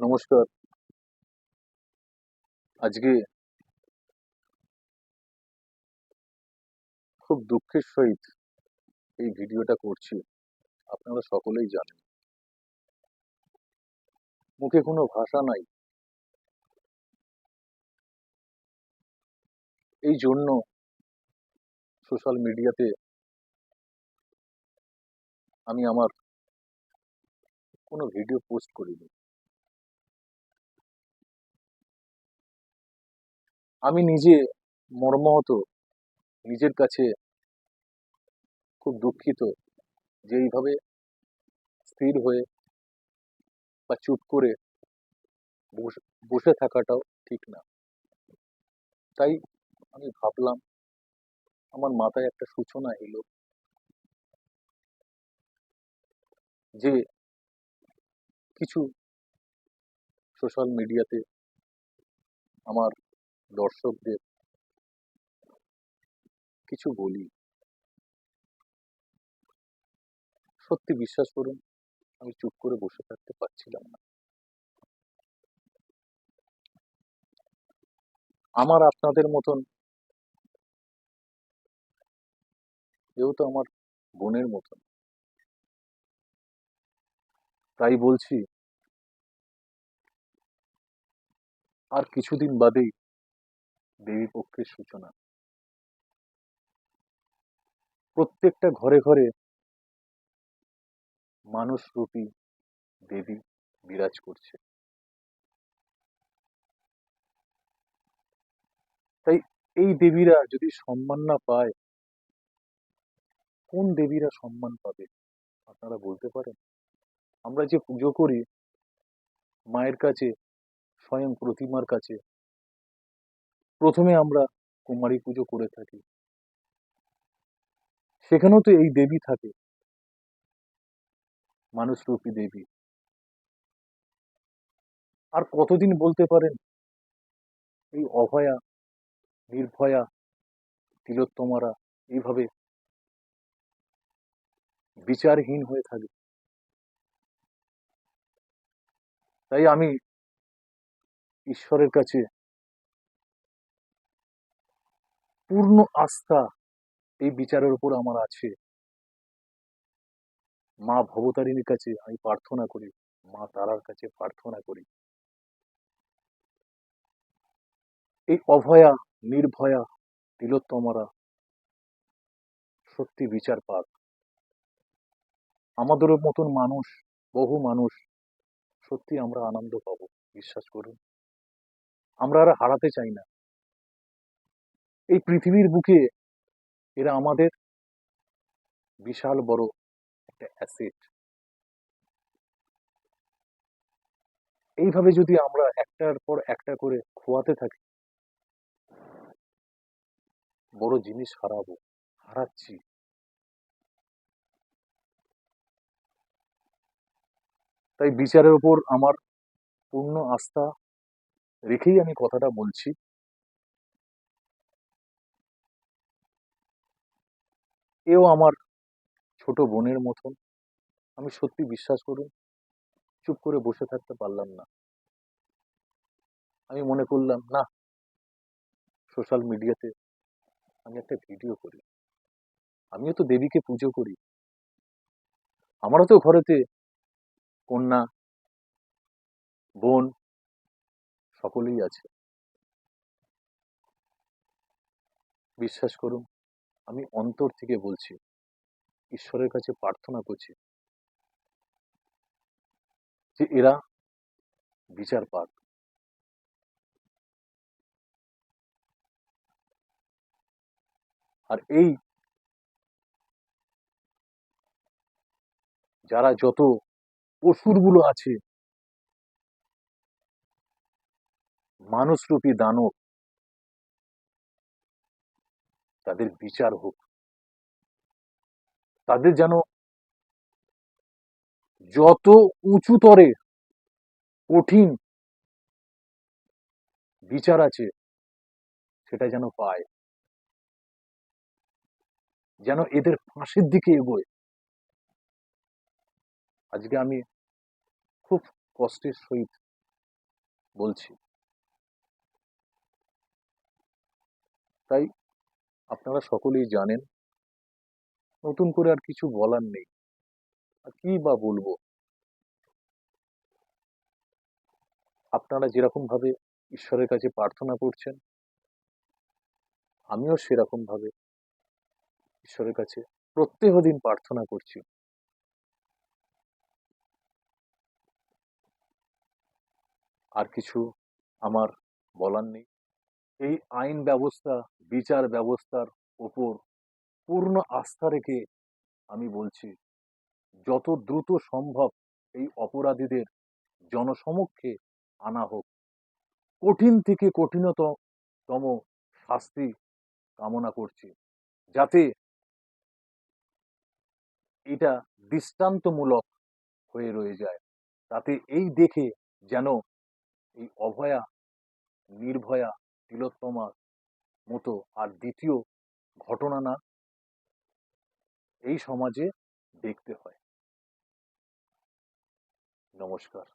নমস্কার। আজকে খুব দুঃখের সহিত এই ভিডিওটা করছি, আপনারা সকলেই জানেন। মুখে কোনো ভাষা নাই। এই জন্য সোশ্যাল মিডিয়াতে আমি আমার কোনো ভিডিও পোস্ট করিনি। আমি নিজে মর্মহত, নিজের কাছে খুব দুঃখিত যে এইভাবে স্থির হয়ে বা চুপ করে বসে থাকাটাও ঠিক না। তাই আমি ভাবলাম, আমার মাথায় একটা সূচনা এলো যে কিছু সোশ্যাল মিডিয়াতে আমার দর্শকদের কিছু বলি। সত্যি বিশ্বাস করুন, আমি চুপ করে বসে থাকতে পারছিলাম না। আমার আপনাদের মতন যেহেতু আমার বোনের মতন। তাই বলছি, আর কিছুদিন বাদেই দেবী পক্ষের সূচনা। প্রত্যেকটা ঘরে ঘরে মানুষ রূপী দেবী বিরাজ করছে। তাই এই দেবীরা যদি সম্মান না পায়, কোন দেবীরা সম্মান পাবে? আপনারা বলতে পারেন। আমরা যে পুজো করি, মায়ের কাছে, স্বয়ং প্রতিমার কাছে প্রথমে আমরা কুমারী পুজো করে থাকি। সেখানেও তো এই দেবী থাকে। মানুষরূপী দেবী। আর কতদিন বলতে পারেন? এই অভয়া, নির্ভয়া, তিলোত্তমারা এইভাবে বিচারহীন হয়ে থাকে। তাই আমি ঈশ্বরের কাছে পূর্ণ আস্থা এই বিচারের উপর আমার আছে। মা ভবতারিণীর কাছে আমি প্রার্থনা করি, মা তারার কাছে প্রার্থনা করি। এই অভয়া, নির্ভয়া, তিলোত্তমারা সত্যি বিচার পাক। আমাদের মতন মানুষ, বহু মানুষ সত্যি আমরা আনন্দ পাবো, বিশ্বাস করুন। আমরা আর হারাতে চাই না। এই পৃথিবীর বুকে এরা আমাদের বিশাল বড় একটা অ্যাসেট এইভাবে যদি আমরা একটার পর একটা করে খোয়াতে থাকি, বড় জিনিস হারাবো, হারাচ্ছি। তাই বিচারের উপর আমার পূর্ণ আস্থা রেখেই আমি কথাটা বলছি। এও আমার ছোট বোনের মতন। আমি সত্যি বিশ্বাস করুন, চুপ করে বসে থাকতে পারলাম না। আমি মনে করলাম, না সোশ্যাল মিডিয়াতে আমি একটা ভিডিও করি। আমিও তো দেবীকে পুজো করি। আমারও তো ঘরেতে কন্যা, বোন সকলেই আছে। বিশ্বাস করুন আমি অন্তর থেকে বলছি, ঈশ্বরের কাছে প্রার্থনা করছি যে এরা বিচার পাক। আর এই যারা যত অসুরগুলো আছে, মানুষরূপী দানব তাদের বিচার হোক। তাদের যেন যত উঁচুতরে কঠিন বিচার আছে, সেটা যেন পায়। যেন এদের ফাঁসির দিকে এগোয়। আজকে আমি খুব কষ্টের সহিত বলছি। তাই আপনারা সকলেই জানেন। নতুন করে আর কিছু বলার নেই। আর কি বা বলব? আপনারা যেরকম ভাবে ঈশ্বরের কাছে প্রার্থনা করছেন, আমিও সেরকম ভাবে ঈশ্বরের কাছে প্রত্যেক দিন প্রার্থনা করছি। আর কিছু আমার বলার নেই। এই আইন ব্যবস্থা, বিচার ব্যবস্থার ওপর পূর্ণ আস্থা রেখে আমি বলছি, যত দ্রুত সম্ভব এই অপরাধীদের জনসমক্ষে আনা হোক। কঠিন থেকে কঠিনতম শাস্তি কামনা করছি, যাতে এটা দৃষ্টান্তমূলক হয়ে রয়ে যায়, তাতে এই দেখে যেন এই অভয়া, নির্ভয়া তিলোত্তমার মতো। আর দ্বিতীয় ঘটনা না এই সমাজে দেখতে হয়। নমস্কার।